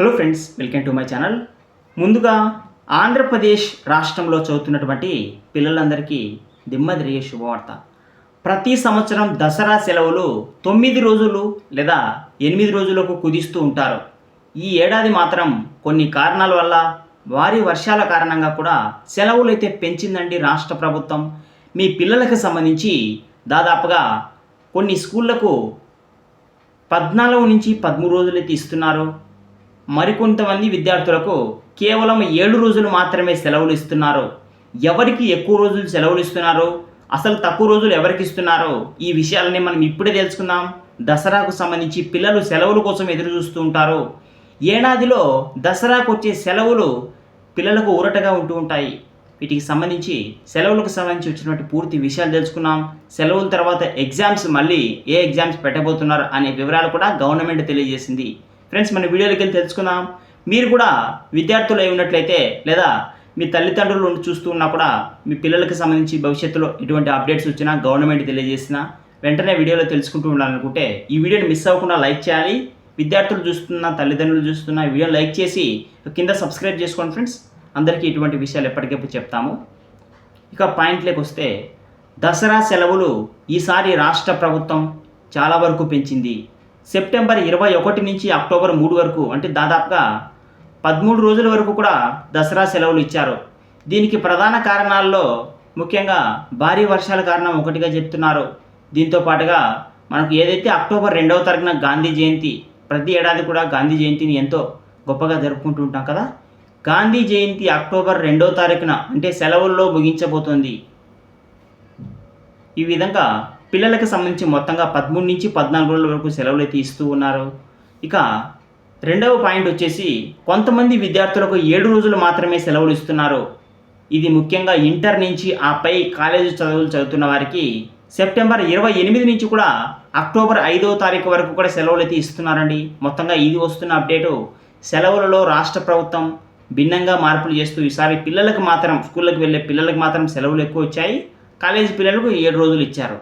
Hello friends welcome to my channel ముందుగా ఆంధ్రప్రదేశ్ రాష్ట్రంలో చదువుతున్నటువంటి పిల్లలందరికీ దిమ్మదిరిగే శుభవార్త. ప్రతి సంవత్సరం దసరా సెలవులు తొమ్మిది రోజులు లేదా ఎనిమిది రోజులకు కుదిస్తూ ఉంటారు. ఈ ఏడాది మాత్రం కొన్ని కారణాల వల్ల భారీ వర్షాల కారణంగా కూడా సెలవులు అయితే పెంచిందండి రాష్ట్ర ప్రభుత్వం. మీ పిల్లలకు సంబంధించి దాదాపుగా కొన్ని స్కూళ్ళకు పద్నాలుగు నుంచి పదమూడు రోజులైతే ఇస్తున్నారు. మరికొంతమంది విద్యార్థులకు కేవలం ఏడు రోజులు మాత్రమే సెలవులు ఇస్తున్నారు. ఎవరికి ఎక్కువ రోజులు సెలవులు ఇస్తున్నారు? అసలు తక్కువ రోజులు ఎవరికి ఇస్తున్నారో? ఈ విషయాలని మనం ఇప్పుడే తెలుసుకుందాం. దసరాకు సంబంధించి పిల్లలు సెలవుల కోసం ఎదురు చూస్తూ ఉంటారు. ఏడాదిలో దసరాకు వచ్చే సెలవులు పిల్లలకు ఊరటగా ఉంటూ ఉంటాయి. వీటికి సంబంధించి సెలవులకు సంబంధించి వచ్చినటువంటి పూర్తి విషయాలు తెలుసుకున్నాం సెలవుల తర్వాత ఎగ్జామ్స్ మళ్ళీ ఏ ఎగ్జామ్స్ పెట్టబోతున్నారు అనే వివరాలు కూడా గవర్నమెంట్ తెలియజేసింది. ఫ్రెండ్స్ మన వీడియోలోకి వెళ్ళి తెలుసుకుందాం. మీరు కూడా విద్యార్థులు అయి ఉన్నట్లయితే లేదా మీ తల్లిదండ్రులు ఉండి చూస్తూ ఉన్నా కూడా మీ పిల్లలకు సంబంధించి భవిష్యత్తులో ఎటువంటి అప్డేట్స్ వచ్చినా గవర్నమెంట్ తెలియజేసినా వెంటనే వీడియోలో తెలుసుకుంటూ ఉండాలనుకుంటే ఈ వీడియోని మిస్ అవ్వకుండా లైక్ చేయాలి. విద్యార్థులు చూస్తున్న తల్లిదండ్రులు చూస్తున్న వీడియో లైక్ చేసి కింద సబ్స్క్రైబ్ చేసుకోండి ఫ్రెండ్స్ అందరికీ ఇటువంటి విషయాలు ఎప్పటికప్పుడు చెప్తాము. ఇక పాయింట్లోకి వస్తే దసరా సెలవులు ఈసారి రాష్ట్ర ప్రభుత్వం చాలా వరకు పెంచింది. సెప్టెంబర్ ఇరవై ఒకటి నుంచి అక్టోబర్ మూడు వరకు అంటే దాదాపుగా పదమూడు రోజుల వరకు కూడా దసరా సెలవులు ఇచ్చారు. దీనికి ప్రధాన కారణాల్లో ముఖ్యంగా భారీ వర్షాల కారణం ఒకటిగా చెప్తున్నారు. దీంతో పాటుగా మనకు ఏదైతే అక్టోబర్ రెండవ తారీఖున గాంధీ జయంతి ప్రతి ఏడాది కూడా గాంధీ జయంతిని ఎంతో గొప్పగా జరుపుకుంటూ ఉంటాం కదా. గాంధీ జయంతి అక్టోబర్ రెండో తారీఖున అంటే సెలవుల్లో ముగించబోతోంది. ఈ విధంగా పిల్లలకు సంబంధించి మొత్తంగా పదమూడు నుంచి పద్నాలుగు రోజుల వరకు సెలవులు అయితే ఇస్తూ ఉన్నారు. ఇక రెండవ పాయింట్ వచ్చేసి కొంతమంది విద్యార్థులకు ఏడు రోజులు మాత్రమే సెలవులు ఇస్తున్నారు. ఇది ముఖ్యంగా ఇంటర్ నుంచి ఆ పై కాలేజీ చదువులు చదువుతున్న వారికి సెప్టెంబర్ ఇరవై ఎనిమిది నుంచి కూడా అక్టోబర్ ఐదవ తారీఖు వరకు కూడా సెలవులు అయితే ఇస్తున్నారండి. మొత్తంగా ఇది వస్తున్న అప్డేటు సెలవులలో రాష్ట్ర ప్రభుత్వం భిన్నంగా మార్పులు చేస్తూ ఈసారి పిల్లలకు మాత్రం స్కూళ్ళకి వెళ్ళే పిల్లలకు మాత్రం సెలవులు ఎక్కువ వచ్చాయి. కాలేజీ పిల్లలకు ఏడు రోజులు ఇచ్చారు.